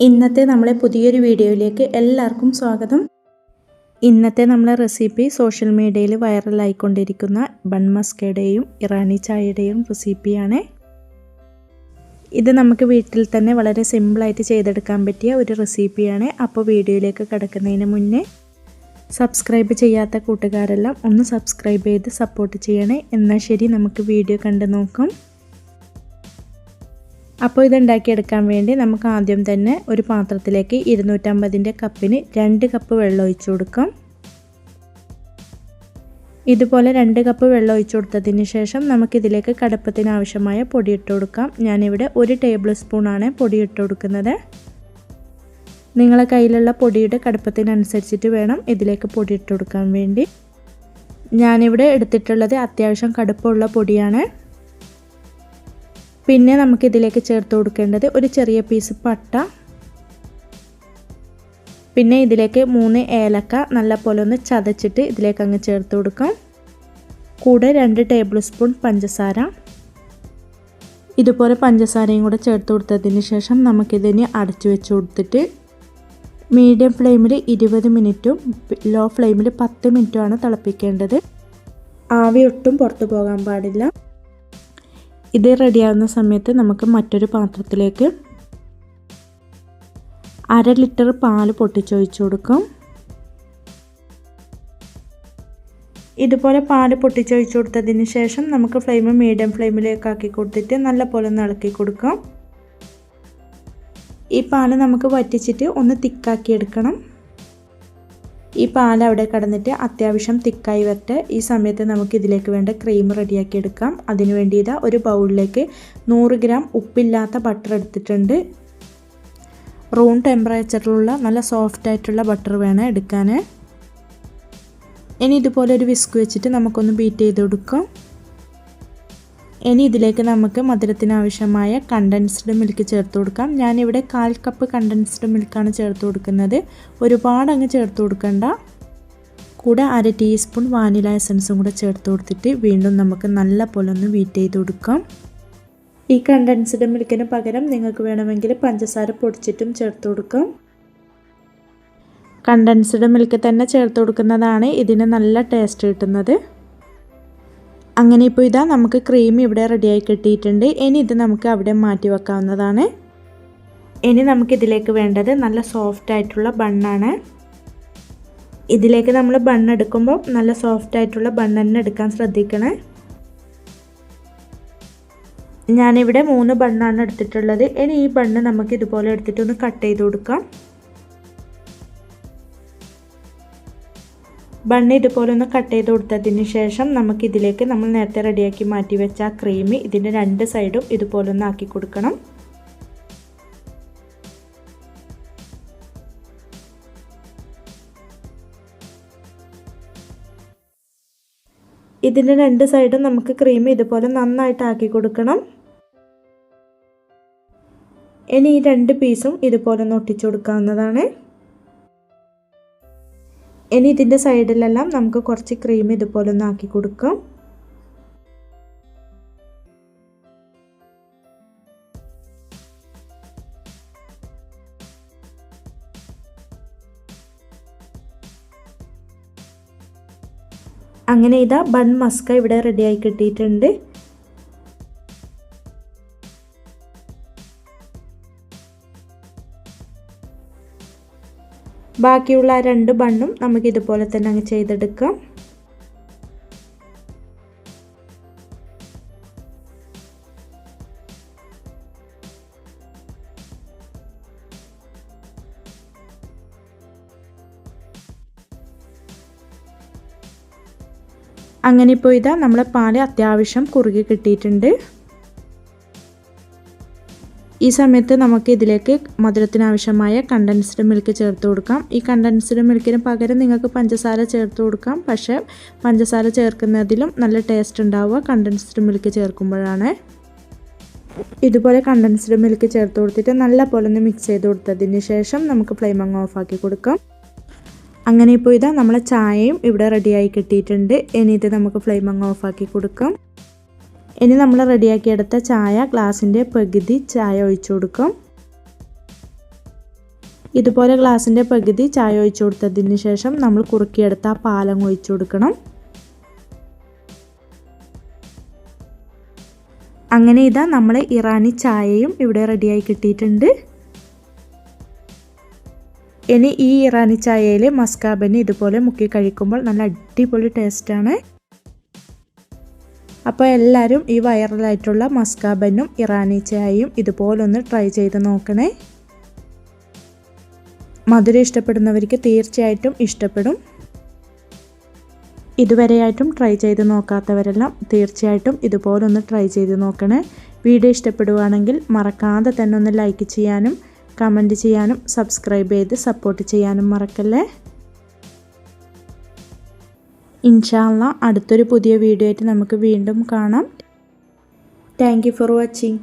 ഇന്നത്തെ നമ്മളെ പുതിയൊരു വീഡിയോയിലേക്ക് എല്ലാവർക്കും സ്വാഗതം. ഇന്നത്തെ നമ്മളെ റെസിപ്പി സോഷ്യൽ മീഡിയയിൽ വൈറലായിക്കൊണ്ടിരിക്കുന്ന ബൺ മസ്കയുടെയും ഇറാനി ചായയുടെയും റെസിപ്പിയാണ്. ഇത് നമുക്ക് വീട്ടിൽ തന്നെ വളരെ സിമ്പിളായിട്ട് ചെയ്തെടുക്കാൻ പറ്റിയ ഒരു റെസിപ്പിയാണ്. അപ്പോൾ വീഡിയോയിലേക്ക് കിടക്കുന്നതിന് മുന്നേ സബ്സ്ക്രൈബ് ചെയ്യാത്ത കൂട്ടുകാരെല്ലാം ഒന്ന് സബ്സ്ക്രൈബ് ചെയ്ത് സപ്പോർട്ട് ചെയ്യണേ. എന്നാൽ ശരി നമുക്ക് വീഡിയോ കണ്ടു നോക്കാം. അപ്പോൾ ഇതുണ്ടാക്കിയെടുക്കാൻ വേണ്ടി നമുക്ക് ആദ്യം തന്നെ ഒരു പാത്രത്തിലേക്ക് ഇരുന്നൂറ്റമ്പതിന്റെ കപ്പിന് രണ്ട് കപ്പ് വെള്ളം ഒഴിച്ചു കൊടുക്കാം. ഇതുപോലെ രണ്ട് കപ്പ് വെള്ളം ഒഴിച്ചു കൊടുത്തതിന് ശേഷം നമുക്കിതിലേക്ക് കടപ്പത്തിന് ആവശ്യമായ പൊടി ഇട്ട് കൊടുക്കാം. ഞാനിവിടെ ഒരു ടേബിൾ സ്പൂണാണ് പൊടി ഇട്ട് കൊടുക്കുന്നത്. നിങ്ങളെ കയ്യിലുള്ള പൊടിയുടെ കടുപ്പത്തിനനുസരിച്ചിട്ട് വേണം ഇതിലേക്ക് പൊടി ഇട്ട് കൊടുക്കാൻ വേണ്ടി. ഞാനിവിടെ എടുത്തിട്ടുള്ളത് അത്യാവശ്യം കടുപ്പമുള്ള പൊടിയാണ്. പിന്നെ നമുക്കിതിലേക്ക് ചേർത്ത് കൊടുക്കേണ്ടത് ഒരു ചെറിയ പീസ് പട്ട. പിന്നെ ഇതിലേക്ക് മൂന്ന് ഏലക്ക നല്ലപോലെ ഒന്ന് ചതച്ചിട്ട് ഇതിലേക്ക് അങ്ങ് ചേർത്ത് കൊടുക്കാം. കൂടെ രണ്ട് ടേബിൾ സ്പൂൺ പഞ്ചസാര. ഇതുപോലെ പഞ്ചസാരയും കൂടെ ചേർത്ത് കൊടുത്തതിന് ശേഷം നമുക്കിതിന് അടച്ചു വെച്ച് കൊടുത്തിട്ട് മീഡിയം ഫ്ലെയിമിൽ ഇരുപത് മിനിറ്റും ലോ ഫ്ലെയിമിൽ പത്ത് മിനിറ്റുമാണ് തിളപ്പിക്കേണ്ടത്. ആവി ഒട്ടും പുറത്തു പോകാൻ പാടില്ല. ഇത് റെഡിയാകുന്ന സമയത്ത് നമുക്ക് മറ്റൊരു പാത്രത്തിലേക്ക് അര ലിറ്റർ പാൽ പൊട്ടിച്ചൊഴിച്ചു കൊടുക്കും. ഇതുപോലെ പാൽ പൊട്ടിച്ചൊഴിച്ചു കൊടുത്തതിന് ശേഷം നമുക്ക് ഫ്ലെയിം മീഡിയം ഫ്ലെയിമിലേക്ക് ആക്കി കൊടുത്തിട്ട് നല്ലപോലെ ഒന്ന് ഇളക്കി കൊടുക്കാം. ഈ പാൽ നമുക്ക് വറ്റിച്ചിട്ട് ഒന്ന് തിക്കാക്കി എടുക്കണം. ഈ പാൽ അവിടെ കടന്നിട്ട് അത്യാവശ്യം തിക്കായി വരട്ടെ. ഈ സമയത്ത് നമുക്ക് ഇതിലേക്ക് വേണ്ട ക്രീം റെഡിയാക്കി എടുക്കാം. അതിന് വേണ്ടി ഇതാ ഒരു ബൗളിലേക്ക് നൂറ് ഗ്രാം ഉപ്പില്ലാത്ത ബട്ടർ എടുത്തിട്ടുണ്ട്. റൂം ടെമ്പറേച്ചറിലുള്ള നല്ല സോഫ്റ്റ് ആയിട്ടുള്ള ബട്ടർ വേണം എടുക്കാൻ ഇനി ഇതുപോലെ ഒരു വിസ്ക് വെച്ചിട്ട് നമുക്കൊന്ന് ബീറ്റ് ചെയ്ത് കൊടുക്കാം. ഇനി ഇതിലേക്ക് നമുക്ക് മധുരത്തിന് ആവശ്യമായ കണ്ടൻസ്ഡ് മിൽക്ക് ചേർത്ത് കൊടുക്കാം. ഞാനിവിടെ കാൽ കപ്പ് കണ്ടൻസ്ഡ് മിൽക്കാണ് ചേർത്ത് കൊടുക്കുന്നത്. ഒരുപാട് അങ്ങ് ചേർത്ത് കൊടുക്കണ്ട. കൂടെ അര ടീസ്പൂൺ വാനില എസൻസും കൂടെ ചേർത്ത് കൊടുത്തിട്ട് വീണ്ടും നമുക്ക് നല്ല പോലെ ഒന്ന് വീറ്റ് ചെയ്ത് കൊടുക്കാം. ഈ കണ്ടൻസ്ഡ് മിൽക്കിന് പകരം നിങ്ങൾക്ക് വേണമെങ്കിൽ പഞ്ചസാര പൊടിച്ചിട്ടും ചേർത്ത് കൊടുക്കാം. കണ്ടൻസ്ഡ് മിൽക്ക് തന്നെ ചേർത്ത് കൊടുക്കുന്നതാണ് ഇതിന് നല്ല ടേസ്റ്റ് കിട്ടുന്നത്. അങ്ങനെ ഇപ്പോൾ ഇതാ നമുക്ക് ക്രീം ഇവിടെ റെഡിയായി കിട്ടിയിട്ടുണ്ട്. ഇനി ഇത് നമുക്ക് അവിടെ മാറ്റി വെക്കാവുന്നതാണ്. ഇനി നമുക്കിതിലേക്ക് വേണ്ടത് നല്ല സോഫ്റ്റ് ആയിട്ടുള്ള ബണ്ണാണ് ഇതിലേക്ക് നമ്മൾ ബണ്ണ് എടുക്കുമ്പോൾ നല്ല സോഫ്റ്റ് ആയിട്ടുള്ള ബണ്ണ് തന്നെ എടുക്കാൻ ശ്രദ്ധിക്കണേ. ഞാനിവിടെ മൂന്ന് ബണ്ണാണ് എടുത്തിട്ടുള്ളത്. ഇനി ഈ ബണ്ണ് നമുക്ക് ഇതുപോലെ എടുത്തിട്ടൊന്ന് കട്ട് ചെയ്ത് കൊടുക്കാം. ബണ്ണ് ഇതുപോലെ ഒന്ന് കട്ട് ചെയ്ത് കൊടുത്തതിന് ശേഷം നമുക്കിതിലേക്ക് നമ്മൾ നേരത്തെ റെഡിയാക്കി മാറ്റി വെച്ച ആ ക്രീം ഇതിന്റെ രണ്ട് സൈഡും ഇതുപോലെ ഒന്ന് ആക്കി കൊടുക്കണം. ഇതിന്റെ രണ്ട് സൈഡും നമുക്ക് ക്രീം ഇതുപോലെ നന്നായിട്ട് ആക്കി കൊടുക്കണം. ഇനി ഈ രണ്ട് പീസും ഇതുപോലെ ഒന്ന് ഒട്ടിച്ചു കൊടുക്കാവുന്നതാണ്. ഇനി ഇതിന്റെ സൈഡിലെല്ലാം നമുക്ക് കുറച്ച് ക്രീം ഇതുപോലെ ഒന്ന് ആക്കി കൊടുക്കാം. അങ്ങനെ ഇതാ ബൺ മസ്ക ഇവിടെ റെഡിയായി കിട്ടിയിട്ടുണ്ട്. ബാക്കിയുള്ള രണ്ട് ബണ്ണും നമുക്ക് ഇതുപോലെ തന്നെ അങ്ങ് ചെയ്തെടുക്കാം. അങ്ങനെ ഇപ്പോൾ ഇതാ നമ്മളെ പാൽ അത്യാവശ്യം കുറുകി കിട്ടിയിട്ടുണ്ട്. ഈ സമയത്ത് നമുക്ക് ഇതിലേക്ക് മധുരത്തിനാവശ്യമായ കണ്ടൻസ്ഡ് മിൽക്ക് ചേർത്ത് കൊടുക്കാം. ഈ കണ്ടൻസ്ഡ് മിൽക്കിന് പകരം നിങ്ങൾക്ക് പഞ്ചസാര ചേർത്ത് കൊടുക്കാം. പക്ഷേ പഞ്ചസാര ചേർക്കുന്നതിലും നല്ല ടേസ്റ്റ് ഉണ്ടാവുക കണ്ടൻസ്ഡ് മിൽക്ക് ചേർക്കുമ്പോഴാണ്. ഇതുപോലെ കണ്ടൻസ്ഡ് മിൽക്ക് ചേർത്ത് കൊടുത്തിട്ട് നല്ല പോലെ ഒന്ന് മിക്സ് ചെയ്ത് കൊടുത്തതിന് ശേഷം നമുക്ക് ഫ്ലെയിം അങ്ങ് ഓഫാക്കി കൊടുക്കാം. അങ്ങനെ ഇപ്പോൾ ഇതാ നമ്മളെ ചായയും ഇവിടെ റെഡിയായി കിട്ടിയിട്ടുണ്ട്. ഇനി ഇത് നമുക്ക് ഫ്ലെയിം അങ്ങ് ഓഫാക്കി കൊടുക്കാം. ഇനി നമ്മൾ റെഡിയാക്കിയെടുത്ത ചായ ഗ്ലാസിന്റെ പകുതി ചായ ഒഴിച്ചു കൊടുക്കും. ഇതുപോലെ ഗ്ലാസിന്റെ പകുതി ചായ ഒഴിച്ചു കൊടുത്തതിന് ശേഷം നമ്മൾ കുറുക്കിയെടുത്ത ആ പാലം ഒഴിച്ചു കൊടുക്കണം. അങ്ങനെ ഇതാ നമ്മൾ ഇറാനി ചായയും ഇവിടെ റെഡിയായി കിട്ടിയിട്ടുണ്ട്. ഇനി ഈ ഇറാനി ചായയിൽ മസ്കാബന് ഇതുപോലെ മുക്കി കഴിക്കുമ്പോൾ നല്ല അടിപൊളി ടേസ്റ്റാണ്. അപ്പോൾ എല്ലാവരും ഈ വൈറലായിട്ടുള്ള മസ്കാബനും ഇറാനി ചായയും ഇതുപോലൊന്ന് ട്രൈ ചെയ്ത് നോക്കണേ. മധുരം ഇഷ്ടപ്പെടുന്നവർക്ക് തീർച്ചയായിട്ടും ഇഷ്ടപ്പെടും. ഇതുവരെയായിട്ടും ട്രൈ ചെയ്ത് നോക്കാത്തവരെല്ലാം തീർച്ചയായിട്ടും ഇതുപോലൊന്ന് ട്രൈ ചെയ്ത് നോക്കണേ. വീഡിയോ ഇഷ്ടപ്പെടുവാണെങ്കിൽ മറക്കാതെ തന്നെ ഒന്ന് ലൈക്ക് ചെയ്യാനും കമന്റ് ചെയ്യാനും സബ്സ്ക്രൈബ് ചെയ്ത് സപ്പോർട്ട് ചെയ്യാനും മറക്കല്ലേ? ഇൻഷാല്ല അടുത്തൊരു പുതിയ വീഡിയോ ആയിട്ട് നമുക്ക് വീണ്ടും കാണാം. Thank for watching